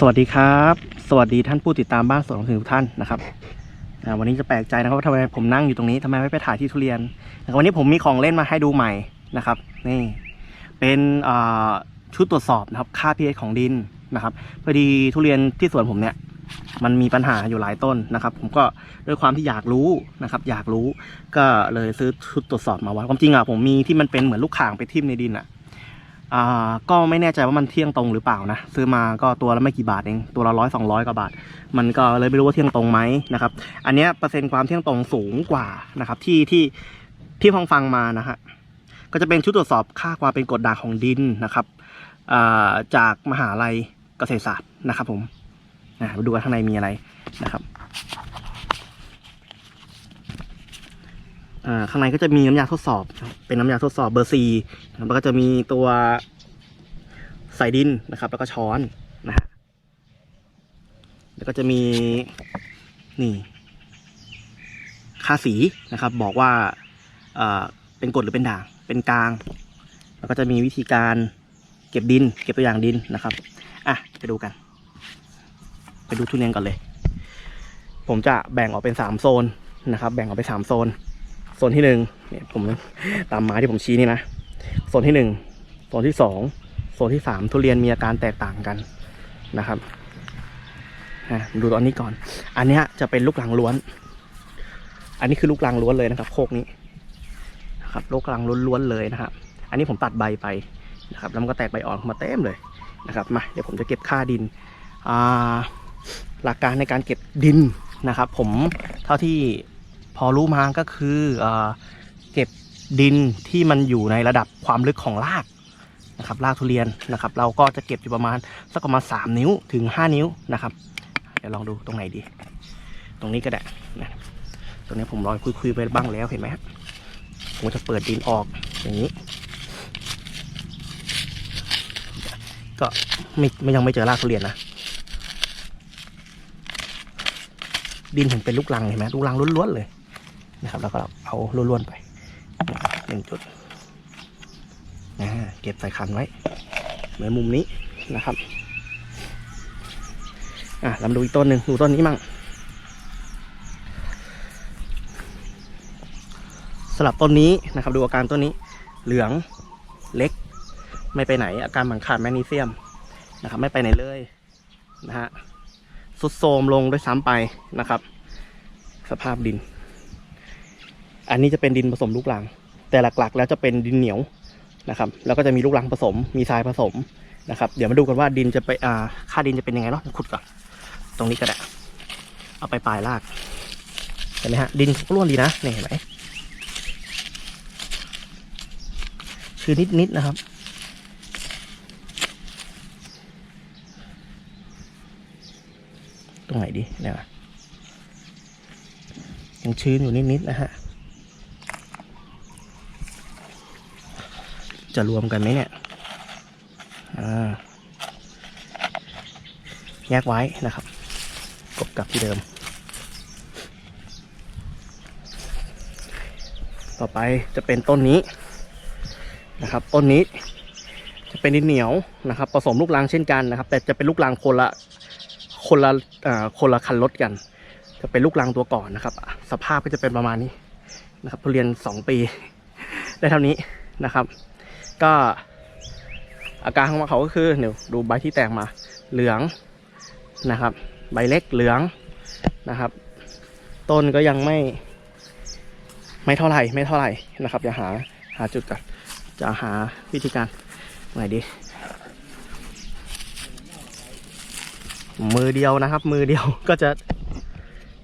สวัสดีครับ สวัสดีท่านผู้ติดตามบ้านสวนของทุกท่านนะครับวันนี้จะแปลกใจนะครับว่าทำไมผมนั่งอยู่ตรงนี้ทำไมไม่ไปถ่ายที่ทุเรียนวันนี้ผมมีของเล่นมาให้ดูใหม่นะครับ นี่เป็นชุดตรวจสอบนะครับค่า pH ของดินนะครับพอดีทุเรียนที่สวนผมเนี่ยมันมีปัญหาอยู่หลายต้นนะครับ ผมก็ด้วยความที่อยากรู้นะครับ อยากรู้ก็เลยซื้อชุดตรวจสอบมาไว้ความจริงอะผมมีที่มันเป็นเหมือนลูกข่างไปทิ่มในดินอะ อ่าก็ไม่แน่ใจว่ามันเที่ยงตรงหรือเปล่านะ ซื้อมาก็ตัวละไม่กี่บาทเองตัวละร้อยสองร้อยกว่าบาท มันก็เลยไม่รู้ว่าเที่ยงตรงไหมนะครับ อันนี้เปอร์เซ็นต์ความเที่ยงตรงสูงกว่านะครับที่ที่ที่ฟังฟังมานะฮะก็จะเป็นชุดตรวจสอบค่าความเป็นกรดด่างของดินนะครับอ่าจากมหาลัยเกษตรศาสตร์นะครับผมนะมาดูกันข้างในมีอะไรนะครับอ่า ข้างในก็จะมีน้ำยาทดสอบ เป็นน้ำยาทดสอบเบอร์ซีแล้วก็จะมีตัวใส่ดินนะครับ แล้วก็ช้อนนะฮะแล้วก็จะมีนี่ ค่าสีนะครับ บอกว่าเอ่อเป็นกรดหรือเป็นด่าง เป็นกลาง แล้วก็จะมีวิธีการเก็บดิน เก็บตัวอย่างดินนะครับ อะไปดูกัน ไปดูทุเรียนก่อนเลย ผมจะแบ่งออกเป็นสามโซนนะครับ แบ่งออกเป็นสามโซน โซนที่หนึ่งเนี่ยผมตามม้ที่ผมชี้นี่นะโซนที่หนึ่งโซนที่สองโซนที่สามทุเรียนมีอาการแตกต่างกันนะครับอะดูตอนนี้ก่อน อันนี้จะเป็นลูกหลังล้วน อันนี้คือลูกหลังล้วนเลยนะครับโคกนี้นะครับลูกลังล้วนๆเลยนะครับ อันนี้ผมตัดใบไปนะครับแล้วมันก็แตกใบอ่อนมาเต็มเลยนะครับมาเดี๋ยวผมจะเก็บค่าดินอ่าหลักการในการเก็บดินนะครับ ผมเท่าที่ พอรู้มาก็คืออเก็บดินที่มันอยู่ในระดับความลึกของรากนะครับรากทุเรียนนะครับ เราก็จะเก็บอยู่ประมาณสักประมาณสามนิ้วถึงห้านิ้วนะครับ เดี๋ยวลองดูตรงไหนดี ตรงนี้ก็ได้นะตรงนี้ผมลอยคุยๆไปบ้างแล้วเห็นไหมผมจะเปิดดินออกอย่างนี้ ก็ไม่ไม่ยังไม่เจอรากทุเรียนนะดินเห็นเป็นลูกรังเห็นไหมลูกรังล้วนๆเลย นะครับ แล้วก็เอาล้วนๆไปหนึ่งจุดนะเก็บใส่คันไว้เหมือนมุมนี้นะครับอะเรามาดูอีกต้นหนึ่งดูต้นนี้มั่งสลับต้นนี้นะครับ ดูอาการต้นนี้ เหลืองเล็ก ไม่ไปไหน อาการหมันขาดแมกนีเซียมนะครับ ไม่ไปไหนเลยนะฮะสุดโทรมลงด้วยซ้ำไปนะครับ สภาพดิน อันนี้จะเป็นดินผสมลูกรัง แต่หลักๆ แล้วจะเป็นดินเหนียวนะครับ แล้วก็จะมีลูกรังผสม มีทรายผสมนะครับ เดี๋ยวมาดูกันว่าดินจะไปอ่าค่าดินจะเป็นยังไงเนาะขุดก่อน ตรงนี้ก็ได้ เอาไปปลายราก เห็นไหมฮะ ดินร่วนดีนะนี่เห็นไหมคือนิดๆนะครับตรงไหนดีเนี่ยยังชื้นอยู่นิดๆนะฮะ จะรวมกันไหมเนี่ยอ่าแยกไว้นะครับ กบกลับที่เดิม ต่อไปจะเป็นต้นนี้นะครับ ต้นนี้จะเป็นดินเหนียวนะครับ ผสมลูกรังเช่นกันนะครับ แต่จะเป็นลูกรังคนละคนละคนละคันรถกัน จะเป็นลูกรังตัวก่อนนะครับ สภาพก็จะเป็นประมาณนี้นะครับทุเรียนสองปี ได้เท่านี้นะครับ ก็อาการของเขาก็คือเดี๋ยวดูใบที่แตกมาเหลืองนะครับ ใบเล็กเหลืองนะครับ ต้นก็ยังไม่ ไม่เท่าไหร่ไม่เท่าไหร่นะครับอย่าหาหาจุดก่อนจะหาวิธีการไหนดี มือเดียวนะครับ มือเดียวก็จะ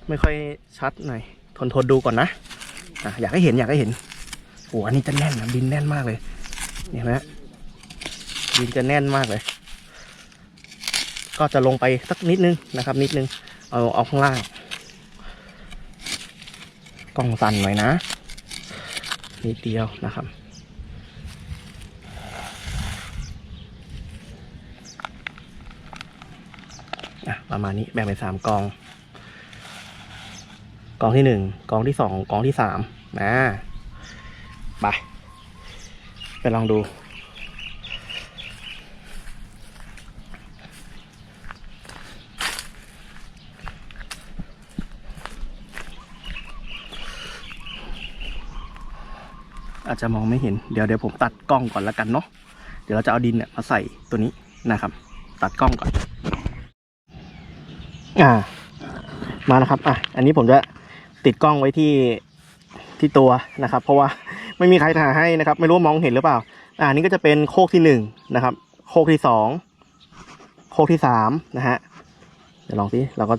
ไม่ค่อยชัดหน่อยทนทนดูก่อนนะอะอยากให้เห็นอยากให้เห็นโอ้อันนี้จะแน่นนะดินแน่นมากเลย เห็นไหมดินจะแน่นมากเลย ก็จะลงไปสักนิดนึงนะครับ นิดนึง เอาเอาข้างล่าง กล้องสั่นหน่อยนะ นิดเดียวนะครับอะประมาณนี้แบ่งเป็นสามกอง กองที่หนึ่งกองที่สองกองที่สามนะไป ไปลองดู อาจจะมองไม่เห็น เดี๋ยวเดี๋ยวผมตัดกล้องก่อนละกันเนาะ เดี๋ยวเราจะเอาดินเนี่ยมาใส่ตัวนี้นะครับ ตัดกล้องก่อน อ่า มานะครับ อะ อันนี้ผมจะติดกล้องไว้ที่ที่ตัวนะครับ เพราะว่า ไม่มีใครถ่ายให้นะครับ ไม่รู้ว่ามองเห็นหรือเปล่า อ่านี่ก็จะเป็นโคกที่หนึ่งนะครับ โคกที่สองโคกที่สามนะฮะเดี๋ยวลองสิเราก็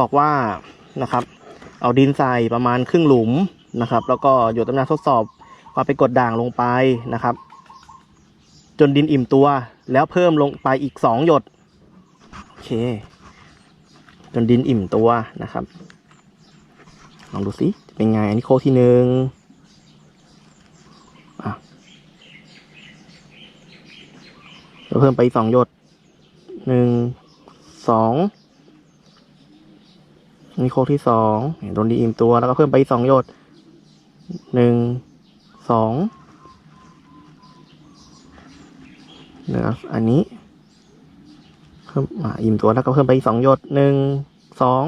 บอกว่านะครับ เอาดินใส่ประมาณครึ่งหลุมนะครับ แล้วก็หยดน้ำยาทดสอบควาไปกดด่างลงไปนะครับ จนดินอิ่มตัวแล้วเพิ่มลงไปอีกสองหยดโอเค จนดินอิ่มตัวนะครับ ลองดูสิเป็นไงอันนี้โคกที่หนึ่งอะแล้ว เพิ่มไปสองหยดหนึ่งสองนี่โคกที่สองโดนดินอิ่มตัวแล้วก็เพิ่มไปสองหยดหนึ่งสองเหลืออันนี้ เพิ่มอ่าอิ่มตัวแล้วก็เพิ่มไปสองหยดหนึ่งสอง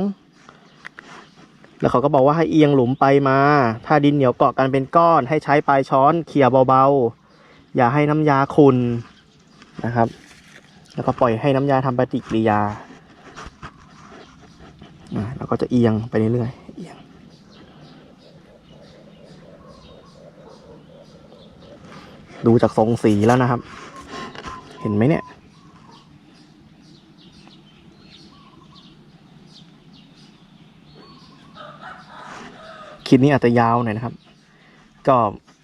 แล้วเขาก็บอกว่าให้เอียงหลุมไปมา ถ้าดินเหนียวเกาะกันเป็นก้อน ให้ใช้ปลายช้อนเขี่ยเบาๆ อย่าให้น้ำยาขุน นะครับ แล้วก็ปล่อยให้น้ำยาทำปฏิกิริยาอ่าแล้วก็จะเอียงไปเรื่อยๆเอียงดูจากทรงสีแล้วนะครับ เห็นไหมเนี่ย คลิปนี้อาจจะยาวหน่อยนะครับ ก็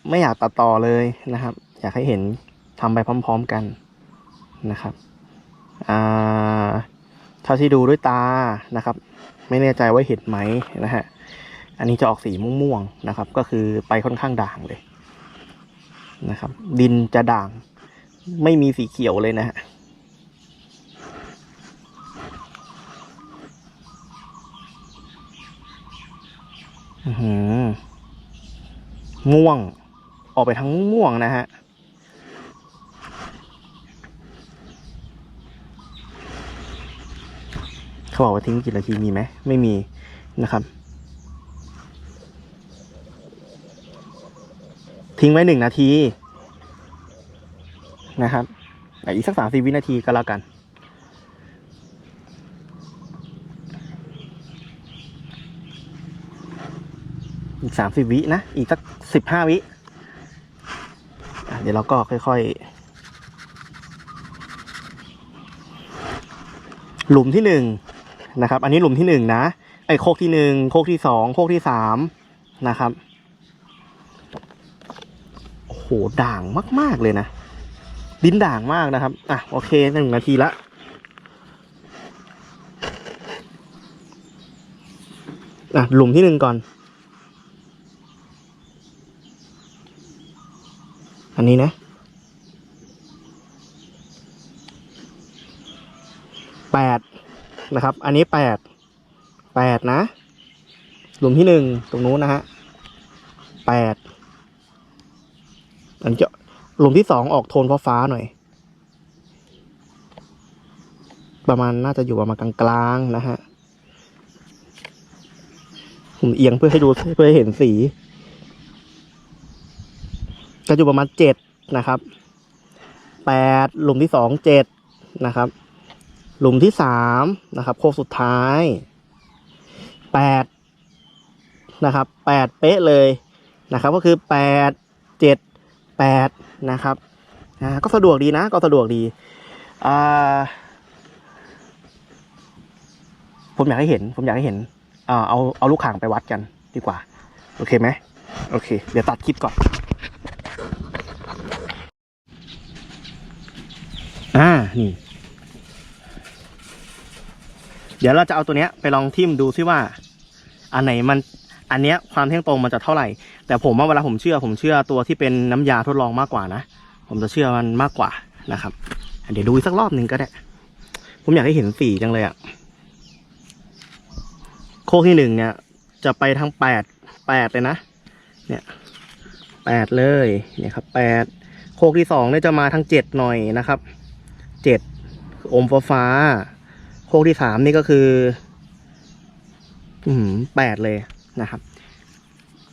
ไม่อยากตัดต่อเลยนะครับ อยากให้เห็นทำไปพร้อม ๆ กัน นะครับอ่าเท่าที่ดูด้วยตานะครับ ไม่แน่ใจว่าเห็นไหมนะฮะอันนี้จะออกสีม่วงๆนะครับ ก็คือไปค่อนข้างด่างเลยนะครับ ดินจะด่าง ไม่มีสีเขียวเลยนะฮะหือม่วง ออกไปทางม่วงนะฮะ เขาบอกว่าทิ้งกี่นาทีมีไหมไม่มีนะครับ ทิ้งไว้หนึ่งนาทีนะครับอีกสักสามสิบวินาทีก็แล้วกันอีกสามสิบวินะ อีกสักสิบห้าวิ เดี๋ยวเราก็ค่อยๆ หลุมที่หนึ่ง นะครับ อันนี้หลุมที่หนึ่งนะไอ้โคกที่หนึ่งโคกที่สองโคกที่สามนะครับโอ้โหด่างมาก ๆ เลยนะดินด่างมากนะครับ อะโอเคหนึ่งนาทีละอะหลุมที่หนึ่งก่อน อันนี้นะแปด นะครับ อันนี้แปดแปดนะ หลุมที่หนึ่งตรงนู้นนะฮะแปดอันจะหลุมที่สองออกโทนฟ้าๆหน่อย ประมาณน่าจะอยู่ประมาณกลางๆนะฮะผมเอียงเพื่อให้ดูเพื่อให้เห็นสีก็อยู่ประมาณเจ็ดนะครับแปดหลุมที่สองเจ็ดนะครับ หลุมที่สามนะครับ โค้งสุดท้ายแปดนะครับแปดเป๊ะเลยนะครับ ก็คือแปดเจ็ดแปดนะครับอ่าก็สะดวกดีนะ ก็สะดวกดีอ่าผมอยากให้เห็น ผมอยากให้เห็นอ่าเอาเอาลูกข่างไปวัดกันดีกว่า โอเคไหมโอเค เดี๋ยวตัดคลิปก่อนอ่านี่ เดี๋ยวเราจะเอาตัวเนี้ยไปลองทิมดูซิว่า อันไหนมันอันเนี้ยความเที่ยงตรงมันจะเท่าไหร่ แต่ผมว่าเวลาผมเชื่อ ผมเชื่อตัวที่เป็นน้ำยาทดลองมากกว่านะ ผมจะเชื่อมันมากกว่านะครับ เดี๋ยวดูสักรอบหนึ่งก็ได้ ผมอยากให้เห็นสีจังเลยอะโค้งที่หนึ่งเนี่ย จะไปทางแปดแปดเลยนะ เนี่ยแปดเลย เนี่ยครับแปดโคกที่สองเนี่ยจะมาทางเจ็ดหน่อยนะครับเจ็ดอมฟ้าฟ้า กที่สามนี่ก็คือ อืมแปดเลยนะครับ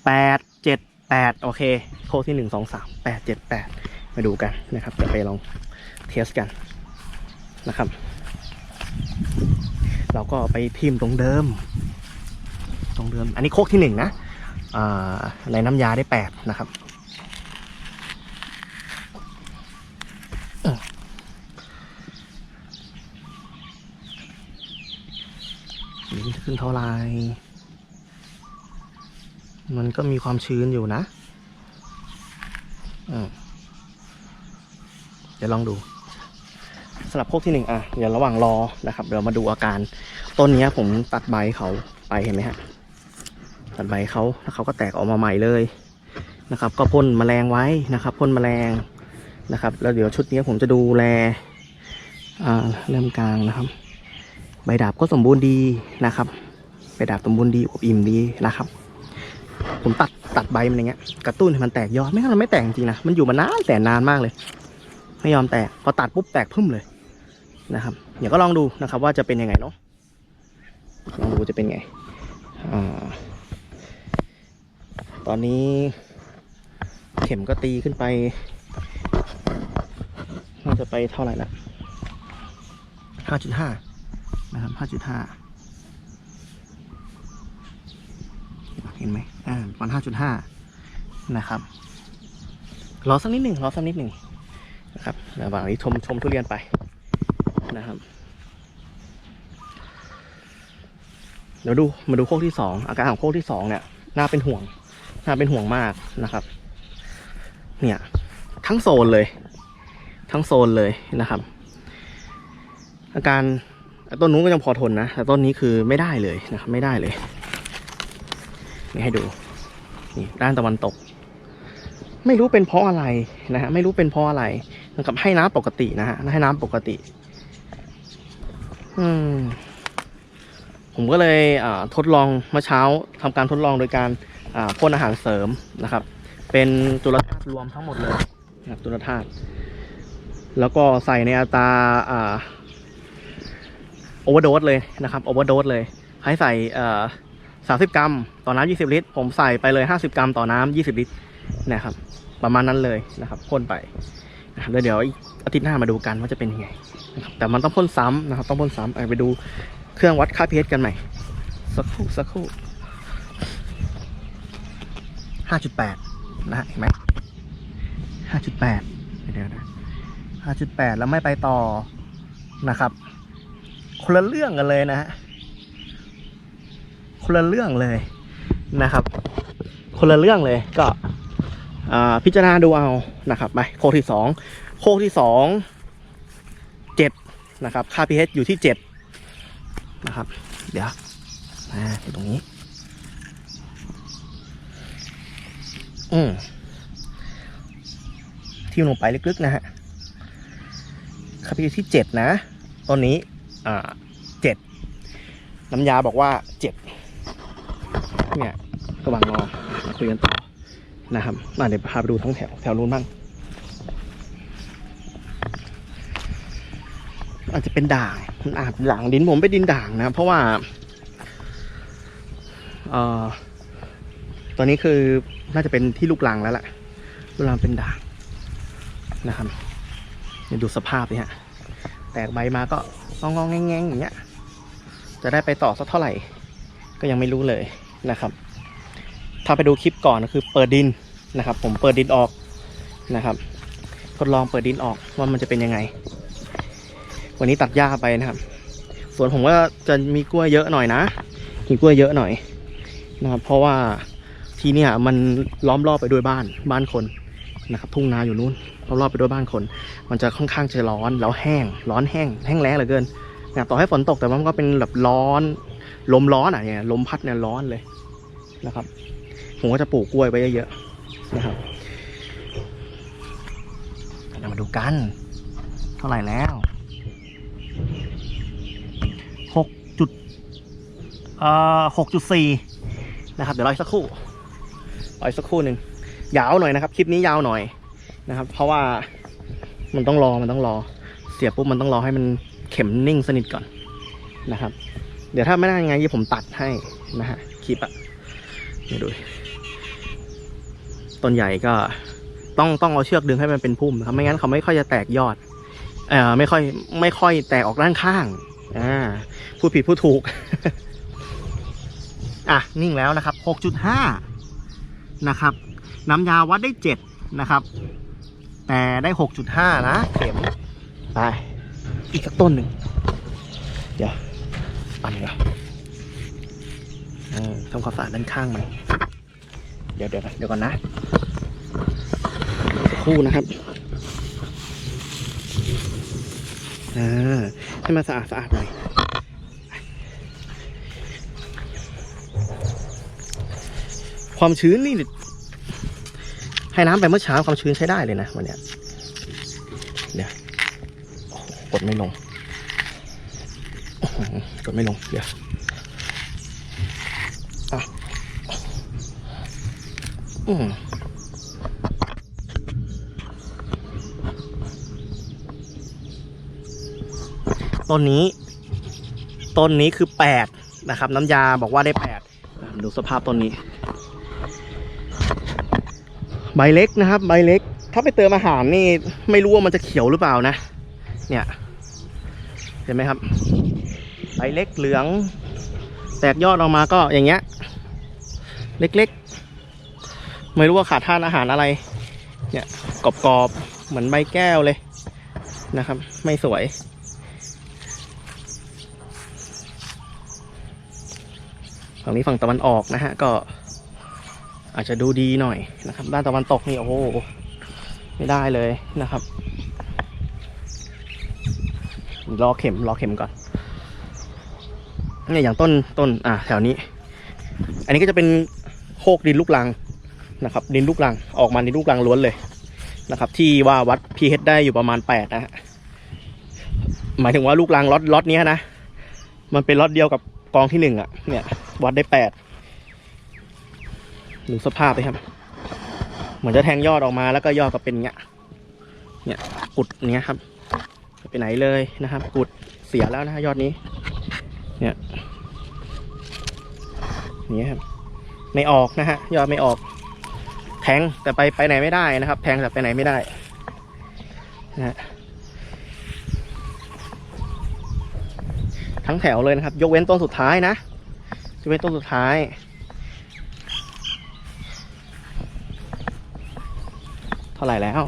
แปดเจ็ดแปดโอเค โค้ดที่หนึ่งสองสามแปดเจ็ดแปดมาดูกันนะครับจะไปลองเทสกันนะครับ เราก็ไปพิมพ์ตรงเดิม ตรงเดิม อันนี้โคกที่หนึ่งนะอ่าในน้ำยาได้แปดนะครับนี่มันจะ ขึ้นเท่าไหรมันก็มีความชื้นอยู่นะเดี๋ยวลองดูสำหรับโคกที่หนึ่งอะ เดี๋ยวระหว่างรอนะครับ เดี๋ยวมาดูอาการ ต้นนี้ผมตัดใบเขาไปเห็นไหมฮะ ตัดใบเขาแล้วเขาก็แตกออกมาใหม่เลยนะครับ ก็พ่นแมลงไว้นะครับพ่นแมลงนะครับ แล้วเดี๋ยวชุดนี้ผมจะดูแลเริ่มกลางนะครับ ใบดาบก็สมบูรณ์ดีนะครับใบดาบสมบูรณ์ดีอบอิ่มดีนะครับ ผมตัดตัดใบมันอย่างเงี้ยกระตุ้นให้มันแตกยอดไม่งั้นมันไม่แตกจริงนะมันอยู่มานานแต่นานมากเลย ไม่ยอมแตกพอตัดปุ๊บแตกพึ่มเลยนะครับเดี๋ยวก็ลองดูนะครับ ว่าจะเป็นยังไงเนาะลองดูจะเป็นไงอตอนนี้เข็มก็ตีขึ้นไปน่าจะไปเท่าไหร่ละห้าจุดห้า นะครับห้าจุดห้าเห็นไหมอ่าประมาณห้าจุดห้านะครับ รอสักนิดหนึ่งรอสักนิดหนึ่งนะครับระหว่างนี้ชมชมทุเรียนไปนะครับเดี๋ยวดูมาดูโคกที่สองอาการของโคกที่สองเนี่ยน่าเป็นห่วงน่าเป็นห่วงมากนะครับ เนี่ย ทั้งโซนเลย ทั้งโซนเลยนะครับ อาการ ต้นนู้นก็ยังพอทนนะ แต่ต้นนี้คือไม่ได้เลยนะครับไม่ได้เลยนี่ให้ดูนี่ด้านตะวันตก ไม่รู้เป็นเพราะอะไรนะฮะไม่รู้เป็นเพราะอะไรนะครับให้น้ำปกตินะฮะให้น้ำปกติ อืมผมก็เลยทดลองเมื่อเช้าทำการทดลองโดยการอ่าพ่นอาหารเสริมนะครับ เป็นจุลธาตุรวมทั้งหมดเลยนะครับจุลธาตุแล้วก็ใส่ในอัตรา โอเวอร์โดสเลยนะครับโอเวอร์โดสเลย ให้ใส่สามสิบกรัม ต่อน้ำยี่สิบลิตร ผมใส่ไปเลยห้าสิบกรัม ต่อน้ำยี่สิบลิตรนะครับ ประมาณนั้นเลยนะครับพ่นไปนะครับแล้วเดี๋ยวอาทิตย์หน้ามาดูกันว่าจะเป็นยังไงนะครับแต่มันต้องพ่นซ้ำนะครับ ต้องพ่นซ้ำไปดูเครื่องวัดค่า pH กันใหม่สักครู่สักครู่ห้าจุดแปดนะฮะเห็นไหมห้าจุดแปดเดี๋ยวนะห้าจุดแปดแล้วไม่ไปต่อนะครับ คนละเรื่องกันเลยนะฮะคนละเรื่องเลยนะครับ คนละเรื่องเลยก็พิจารณาดูเอานะครับไปโคกที่สองโคกที่สองเจ็ดนะครับ ค่า pH อยู่ที่เจ็ดนะครับ เดี๋ยวอ่าอยู่ตรงนี้ อืมที่ลงไปลึกๆนะฮะค่าพีที่เจ็ดนะต้นนี้ เจ็ดน้ำยาบอกว่าเจ็ดเนี่ยระหว่างรอมาคุยกันต่อนะครับมาเดี๋ยวพาไปดูทั้งแถวแถวนู้นบ้างอาจจะเป็นด่างมันอาจเป็นด่างดินผมไปดินด่างนะ เพราะว่าเอ่อตอนนี้คือน่าจะเป็นที่ลูกลังแล้วแหละลูกลังเป็นด่างนะครับเดี๋ยวดูสภาพนี่ฮะ แตกใบมาก็ งองงแงงอย่างเงี้ย จะได้ไปต่อสักเท่าไหร่ ก็ยังไม่รู้เลยนะครับ ถ้าไปดูคลิปก่อนก็คือเปิดดินนะครับ ผมเปิดดินออกนะครับ ทดลองเปิดดินออกว่ามันจะเป็นยังไง วันนี้ตัดหญ้าไปนะครับส่วนผมก็จะมีกล้วยเยอะหน่อยนะ มีกล้วยเยอะหน่อยนะครับ เพราะว่าที่เนี่ยมันล้อมรอบไปด้วยบ้านบ้านคน นะครับทุ่งนาอยู่นู้นรอบไปด้วยบ้านคน มันจะค่อนข้างจะร้อนแล้วแห้ง ร้อนแห้งแห้งแล้งเหลือเกินนะต่อให้ฝนตกแต่ว่ามันก็เป็นแบบร้อน ลมร้อนอะเนี่ยลมพัดเนี่ยร้อนเลยนะครับ ผมก็จะปลูกกล้วยไว้เยอะๆนะครับเดี๋ยวมาดูกัน เท่าไหร่แล้วหกจุดเอ่อหกจุดสี่นะครับ เดี๋ยวรออีกสักครู่รออีกสักครู่หนึ่ง ยาวหน่อยนะครับ คลิปนี้ยาวหน่อยนะครับ เพราะว่ามันต้องรอมันต้องรอ เสียบปุ๊บมันต้องรอให้มันเข็มนิ่งสนิทก่อนนะครับ เดี๋ยวถ้าไม่ได้ยังไงเดี๋ยวผมตัดให้นะฮะคลิปอะเดี๋ยวดูต้นใหญ่ก็ต้องต้องเอาเชือกดึงให้มันเป็นพุ่มนะครับไม่งั้นเขาไม่ค่อยจะแตกยอดเอ่อไม่ค่อยไม่ค่อยแตกออกด้านข้างอ่าพูดผิดพูดถูก อะนิ่งแล้วนะครับ 6.5 นะครับ น้ำยาวัดได้ 7 นะครับ แต่ได้ 6.5 นะ เข็มไปอีกสักต้นหนึ่งเดี๋ยวปันเดี๋ยวเอทำความสะอาดด้านข้างมันเดี๋ยวเดี๋ยวเดี๋ยวก่อนนะสักครู่นะครับอให้มันสะอาดสะอาดหน่อยความชื้นนี่ ให้น้ำไปเมื่อเช้าความชื้นใช้ได้เลยนะวันเนี้ยเดี๋ยวกดไม่ลงกดไม่ลงเดี๋ยวอะอืมต้นนี้ต้นนี้คือแปดนะครับ น้ำยาบอกว่าได้แปดดูสภาพต้นนี้ ใบเล็กนะครับ ใบเล็ก ถ้าไปเติมอาหารนี่ไม่รู้ว่ามันจะเขียวหรือเปล่านะ เนี่ย เห็นไหมครับ ใบเล็กเหลือง แตกยอดออกมาก็อย่างเงี้ย เล็กๆ ไม่รู้ว่าขาดธาตุอาหารอะไร เนี่ยกรอบๆ เหมือนใบแก้วเลยนะครับ ไม่สวยฝั่งนี้ฝั่งตะวันออกนะฮะก็ อาจจะดูดีหน่อยนะครับ ด้านตะวันตกนี่โอ้โหไม่ได้เลยนะครับรอเข็มรอเข็มก่อนเนี่ยอย่างต้นต้นอ่าแถวนี้ อันนี้ก็จะเป็นโคกดินลูกลังนะครับ ดินลูกลังออกมาดินลูกลังล้วนเลยนะครับ ที่ว่าวัด pH ได้อยู่ประมาณแปดนะฮะหมายถึงว่าลูกลังล็อตล็อตนี้นะมันเป็นล็อตเดียวกับกองที่หนึ่งอะเนี่ยวัดได้แปด ดูสภาพเลยครับ เหมือนจะแทงยอดออกมาแล้วก็ยอดก็เป็นเงี้ย เนี่ยกุดเนี้ยครับไม่ไปไหนเลยนะครับ กุดเสียแล้วนะฮะยอดนี้ เนี่ยอย่างเงี้ยครับ ไม่ออกนะฮะ ยอดไม่ออก แทงแต่ไปไปไหนไม่ได้นะครับ แทงแต่ไปไหนไม่ได้นะฮะทั้งแถวเลยนะครับ ยกเว้นต้นสุดท้ายนะยกเว้นต้นสุดท้าย ท่าไหร่แล้ว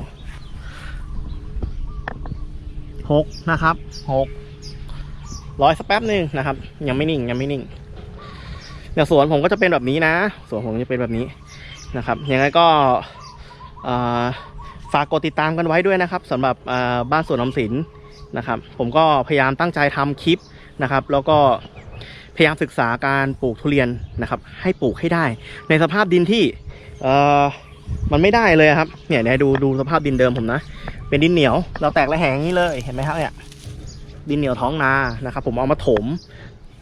หกนะครับหกร้อยสักแป๊บหนึ่งนะครับ ยังไม่นิ่งยังไม่นิ่งเดี๋ยวสวนผมก็จะเป็นแบบนี้นะ สวนผมจะเป็นแบบนี้นะครับยังไงก็อ่าฝากกดติดตามกันไว้ด้วยนะครับสำหรับอ่าบ้านสวนออมสินนะครับ ผมก็พยายามตั้งใจทำคลิปนะครับ แล้วก็พยายามศึกษาการปลูกทุเรียนนะครับ ให้ปลูกให้ได้ ในสภาพดินที่เอ่อ มันไม่ได้เลยครับ เนี่ยเนี่ยดูดูสภาพดินเดิมผมนะ เป็นดินเหนียว เราแตกระแหงนี้เลย เห็นไหมครับ เนี่ย ดินเหนียวท้องนา นะครับ ผมเอามาถม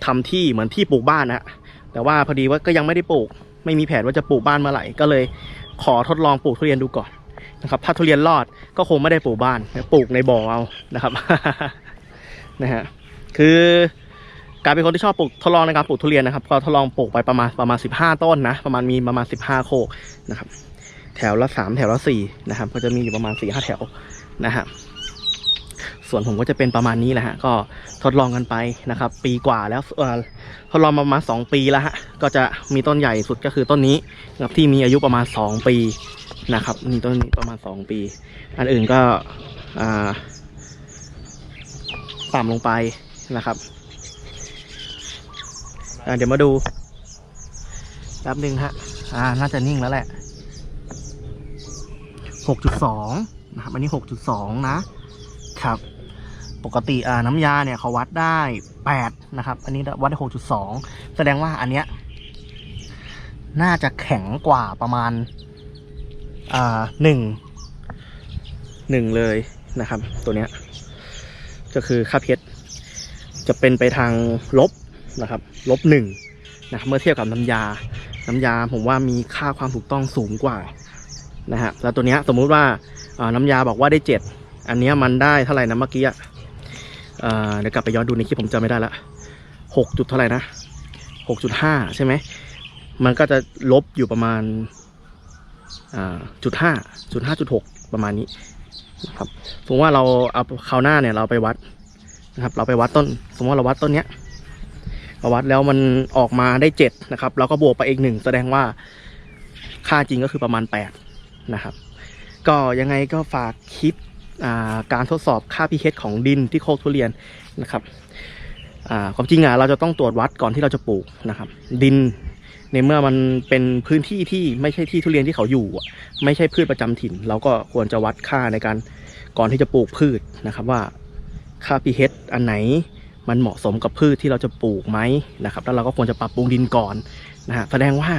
ทำที่เหมือนที่ปลูกบ้านนะฮะแต่ว่าพอดีว่าก็ยังไม่ได้ปลูก ไม่มีแผนว่าจะปลูกบ้านเมื่อไหร่ ก็เลยขอทดลองปลูกทุเรียนดูก่อนนะครับ ถ้าทุเรียนรอดก็คงไม่ได้ปลูกบ้าน ปลูกในบ่อเอา นะครับ นะฮะ คือการเป็นคนที่ชอบปลูกทดลองในการปลูกทุเรียนนะครับ ก็ทดลองปลูกไปประมาณประมาณสิบห้าต้นนะ ประมาณมีประมาณสิบห้าโคกนะครับ แถวละสามแถวละสี่นะครับ ก็จะมีอยู่ประมาณสี่ห้าแถวนะฮะส่วนผมก็จะเป็นประมาณนี้แหละฮะก็ทดลองกันไปนะครับ ปีกว่าแล้วทดลองมาประมาณสองปีแล้วฮะก็จะมีต้นใหญ่สุดก็คือต้นนี้นะครับที่มีอายุประมาณสองปีนะครับนี่ต้นนี้ประมาณสองปี อันอื่นก็อ่าต่ำลงไปนะครับเดี๋ยวมาดูแป๊บหนึ่งฮะอ่าน่าจะนิ่งแล้วแหละ หกจุดสองนะครับ อันนี้หกจุดสองนะครับ ปกติอ่าน้ำยาเนี่ยเขาวัดได้แปดนะครับ อันนี้วัดได้หกจุดสองแสดงว่าอันเนี้ยน่าจะแข็งกว่าประมาณอ่าหนึ่งหนึ่งเลยนะครับ ตัวเนี้ยก็คือค่าเพชรจะเป็นไปทางลบนะครับลบหนึ่งนะครับเมื่อเทียบกับน้ำยา น้ำยาผมว่ามีค่าความถูกต้องสูงกว่า นะฮะแล้วตัวเนี้ยสมมุติว่าน้ำยาบอกว่าได้เจ็ดอันเนี้ยมันได้เท่าไหร่นะเมื่อกี้เดี๋ยวกลับไปย้อนดูในคลิปผมจำไม่ได้ละหกจุดเท่าไหร่นะหกจุดห้าใช่ไหมมันก็จะลบอยู่ประมาณจุดห้าจุดห้าจุดหกประมาณนี้นะครับสมมติว่าเราเอาคราวหน้าเนี่ยเราไปวัดนะครับ เราไปวัดต้น สมมติว่าเราวัดต้นเนี้ยเราวัดแล้วมันออกมาได้เจ็ดนะครับ เราก็บวกไปอีกหนึ่งแสดงว่าค่าจริงก็คือประมาณแปด นะครับ ก็ยังไงก็ฝากคลิปการทดสอบค่า pH ของดินที่โคกทุเรียนนะครับความจริงอะเราจะต้องตรวจวัดก่อนที่เราจะปลูกนะครับ ดินในเมื่อมันเป็นพื้นที่ที่ไม่ใช่ที่ทุเรียนที่เขาอยู่ไม่ใช่พืชประจำถิ่น เราก็ควรจะวัดค่าในการก่อนที่จะปลูกพืชนะครับว่าค่า pH อันไหนมันเหมาะสมกับพืชที่เราจะปลูกไหมนะครับ แล้วเราก็ควรจะปรับปรุงดินก่อนนะฮะแสดงว่า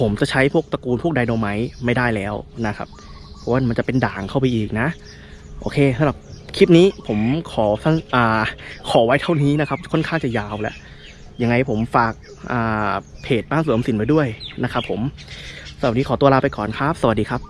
ผมจะใช้พวกตระกูลพวกไดโนไมต์ไม่ได้แล้วนะครับ เพราะว่ามันจะเป็นด่างเข้าไปอีกนะ โอเคสำหรับคลิปนี้ผมขอสั้นอ่าขอไว้เท่านี้นะครับ ค่อนข้างจะยาวแล้วยังไงผมฝากาเพจบ้านสวนออมสินไว้ด้วยนะครับผมสำหรับวันนี้ขอตัวลาไปก่อนครับ สวัสดีครับ